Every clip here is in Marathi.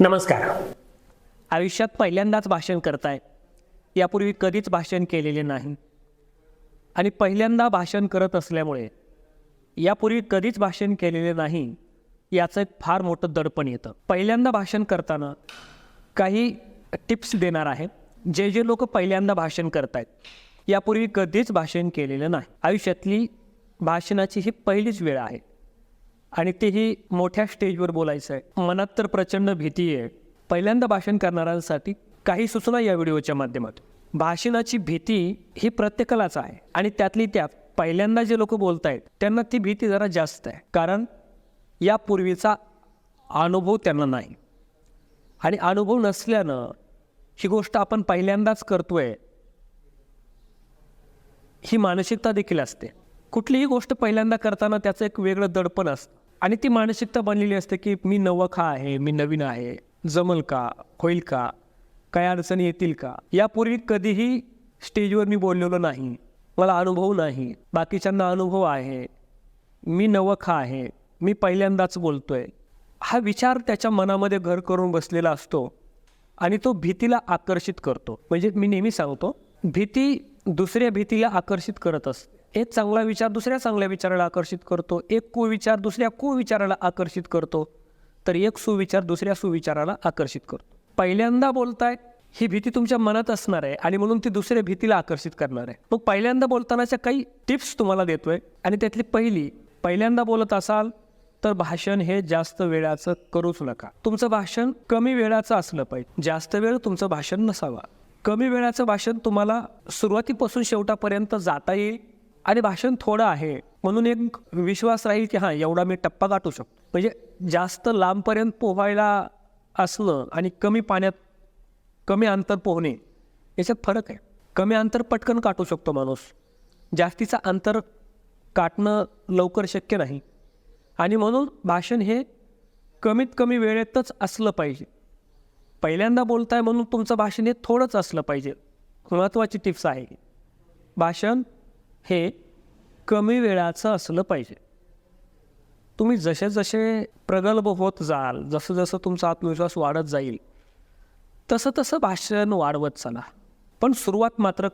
नमस्कार. आयुष्यात पहिल्यांदाच भाषण करताय. यापूर्वी कधीच भाषण केलेले नाही. आणि पहिल्यांदा भाषण करत असल्यामुळे यापूर्वी कधीच भाषण केलेले नाही याचं एक फार मोठं दडपण येतं. पहिल्यांदा भाषण करताना काही टिप्स देणार आहे. जे जे लोक पहिल्यांदा भाषण करतायत यापूर्वी कधीच भाषण केलेलं नाही. आयुष्यातली भाषणाची ही पहिलीच वेळ आहे. आणि तेही मोठ्या स्टेजवर बोलायचं आहे. मनात तर प्रचंड भीती आहे. पहिल्यांदा भाषण करणाऱ्यांसाठी काही सूचना या व्हिडिओच्या माध्यमातून. भाषणाची भीती ही प्रत्येकालाच आहे. आणि त्यातली त्यात पहिल्यांदा जे लोक बोलत आहेत त्यांना ती भीती जरा जास्त आहे. कारण यापूर्वीचा अनुभव त्यांना नाही. आणि अनुभव नसल्यानं ही गोष्ट आपण पहिल्यांदाच करतोय ही मानसिकता देखील असते. कुठलीही गोष्ट पहिल्यांदा करताना त्याचं एक वेगळं दडपण असतं. आणि ती मानसिकता बनलेली असते की मी नवखा आहे मी नवीन आहे जमल का होईल का काय अडचणी येतील का? यापूर्वी कधीही स्टेजवर मी बोललेलो नाही. मला अनुभव नाही. बाकीच्यांना अनुभव आहे. मी नवखा आहे? मी पहिल्यांदाच बोलतो आहे हा विचार त्याच्या मनामध्ये घर करून बसलेला असतो आणि तो भीतीला आकर्षित करतो. म्हणजे मी नेहमी सांगतो भीती दुसऱ्या भीतीला आकर्षित करत असते. एक चांगला विचार दुसऱ्या चांगल्या विचाराला आकर्षित करतो. एक कुविचार दुसऱ्या कुविचाराला आकर्षित करतो. तर एक सुविचार दुसऱ्या सुविचाराला आकर्षित करतो. पहिल्यांदा बोलताय ही भीती तुमच्या मनात असणार आहे आणि म्हणून ती दुसऱ्या भीतीला आकर्षित करणार आहे. मग पहिल्यांदा बोलतानाच्या काही टिप्स तुम्हाला देतोय आणि त्यातली पहिली पहिल्यांदा बोलत असाल तर भाषण हे जास्त वेळाचं करूच नका. तुमचं भाषण कमी वेळाचं असलं पाहिजे. जास्त वेळ तुमचं भाषण नसावा. कमी वेळाचं भाषण तुम्हाला सुरुवातीपासून शेवटापर्यंत जाता येईल. आणि भाषण थोडं आहे. म्हणून एक विश्वास राहील की हां एवढा मी टप्पा गाठू शकतो. म्हणजे जास्त लांबपर्यंत पोहायला असलं आणि कमी पाण्यात कमी अंतर पोहणे याच्यात फरक आहे. कमी अंतर पटकन काटू शकतो माणूस. जास्तीचं अंतर काटणं लवकर शक्य नाही. आणि म्हणून भाषण हे कमीत कमी वेळेतच असलं पाहिजे. पहिल्यांदा बोलताय म्हणून तुमचं भाषण हे थोडंच असलं पाहिजे. महत्त्वाची टिप्स आहे. भाषण हे कमी वेळाचं असलं पाहिजे. तुम्ही जसे जसे प्रगल्भ होत जाल जसं जसं तुमचा आत्मविश्वास वाढत जाईल तसं तसं भाषण वाढवत चला. पण सुरुवात मात्र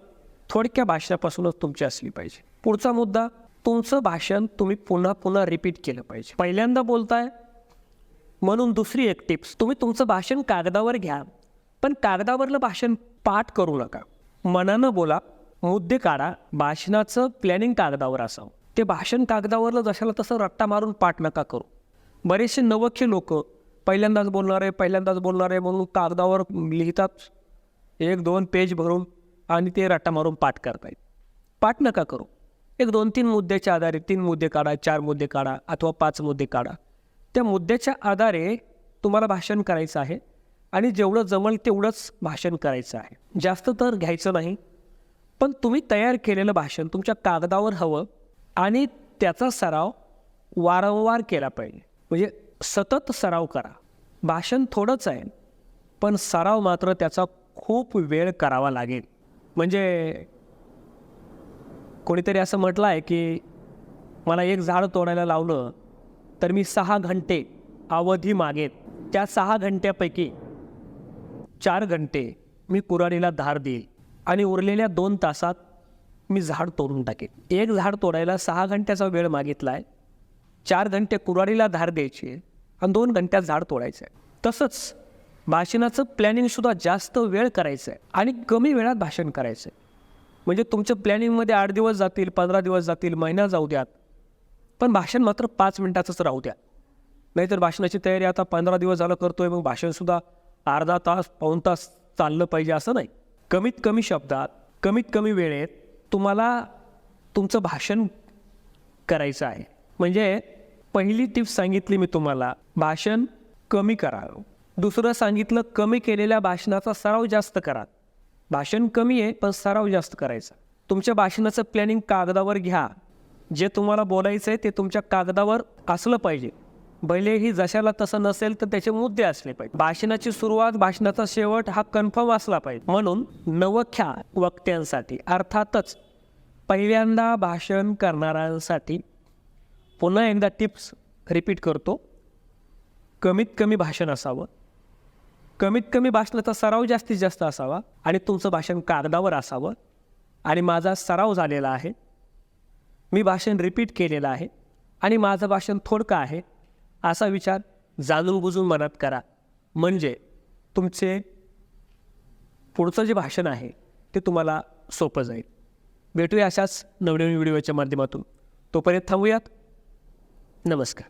थोडक्या भाषणापासूनच तुमची असली पाहिजे. पुढचा मुद्दा तुमचं भाषण तुम्ही पुन्हा पुन्हा रिपीट केलं पाहिजे. पहिल्यांदा बोलताय म्हणून दुसरी एक टिप्स तुम्ही तुमचं भाषण कागदावर घ्या पण कागदावरलं भाषण पाठ करू नका. मनानं बोला मुद्दे काढा. भाषणाचं प्लॅनिंग कागदावर असावं. ते भाषण कागदावरलं जशाला तसं रट्टा मारून पाठ नका करू. बरेचसे नवखे लोक पहिल्यांदाच बोलणार आहे पहिल्यांदाच बोलणार आहे म्हणून कागदावर लिहितात. एक दोन पेज भरून आणि ते रट्टा मारून पाठ करतायत. पाठ नका करू. एक दोन तीन मुद्द्याच्या आधारे तीन मुद्दे काढा चार मुद्दे काढा अथवा पाच मुद्दे काढा. त्या मुद्द्याच्या आधारे तुम्हाला भाषण करायचं आहे आणि जेवढं जमल तेवढंच भाषण करायचं आहे. जास्त तर घ्यायचं नाही. पण तुम्ही तयार केलेलं भाषण तुमच्या कागदावर हवं आणि त्याचा सराव वारंवार केला पाहिजे. म्हणजे सतत सराव करा. भाषण थोडंच आहे पण सराव मात्र त्याचा खूप वेळ करावा लागेल. म्हणजे कोणीतरी असं म्हटलं आहे की मला एक झाड तोडायला लावलं तर मी सहा घंटे अवधी मागेन. त्या सहा घंट्यापैकी चार घंटे मी कुराडीला धार देईल. आणि उरलेल्या दोन तासात मी झाड तोडून टाकेन. एक झाड तोडायला सहा घंट्याचा वेळ मागितला आहे चार घंटे कुराडीला धार द्यायची आहे आणि दोन घंट्यात झाड तोडायचं आहे तसंच भाषणाचं प्लॅनिंगसुद्धा जास्त वेळ करायचं आहे आणि कमी वेळात भाषण करायचं आहे म्हणजे तुमच्या प्लॅनिंगमध्ये आठ दिवस जातील पंधरा दिवस जातील महिना जाऊ द्यात. पण भाषण मात्र पाच मिनटाचंच राहू द्या. नाहीतर भाषणाची तयारी आता पंधरा दिवस झालं करतोय मग भाषणसुद्धा अर्धा तास पाऊण तास चाललं पाहिजे असं नाही. कमीत कमी शब्दात कमीत कमी वेळेत तुम्हाला तुमचं भाषण करायचं आहे. म्हणजे पहिली टिप्स सांगितली मी तुम्हाला. भाषण कमी करा दुसरं सांगितलं कमी केलेल्या भाषणाचा सराव जास्त करा. भाषण कमी आहे पण सराव जास्त करायचा. तुमच्या भाषणाचं प्लॅनिंग कागदावर घ्या. जे तुम्हाला बोलायचं आहे ते तुमच्या कागदावर असलं पाहिजे. भलेही जशाला तसं नसेल तर त्याचे मुद्दे असले पाहिजे. भाषणाची सुरुवात भाषणाचा शेवट हा कन्फर्म असला पाहिजे. म्हणून नवख्या वक्त्यांसाठी अर्थातच पहिल्यांदा भाषण करणाऱ्यांसाठी पुन्हा एकदा टिप्स रिपीट करतो. कमीत कमी भाषण असावं. कमीत कमी भाषणाचा सराव जास्तीत जास्त असावा आणि तुमचं भाषण कागदावर असावं. आणि माझा सराव झालेला आहे. मी भाषण रिपीट केलेलं आहे. आणि माझं भाषण थोडकं आहे. असा विचार जाणून बुजून मनात करा. म्हणजे तुमचे पुढचं जे भाषण आहे ते तुम्हाला सोपं जाईल. भेटूया अशाच नवनवीन व्हिडिओच्या माध्यमातून. तोपर्यंत थांबूयात. नमस्कार.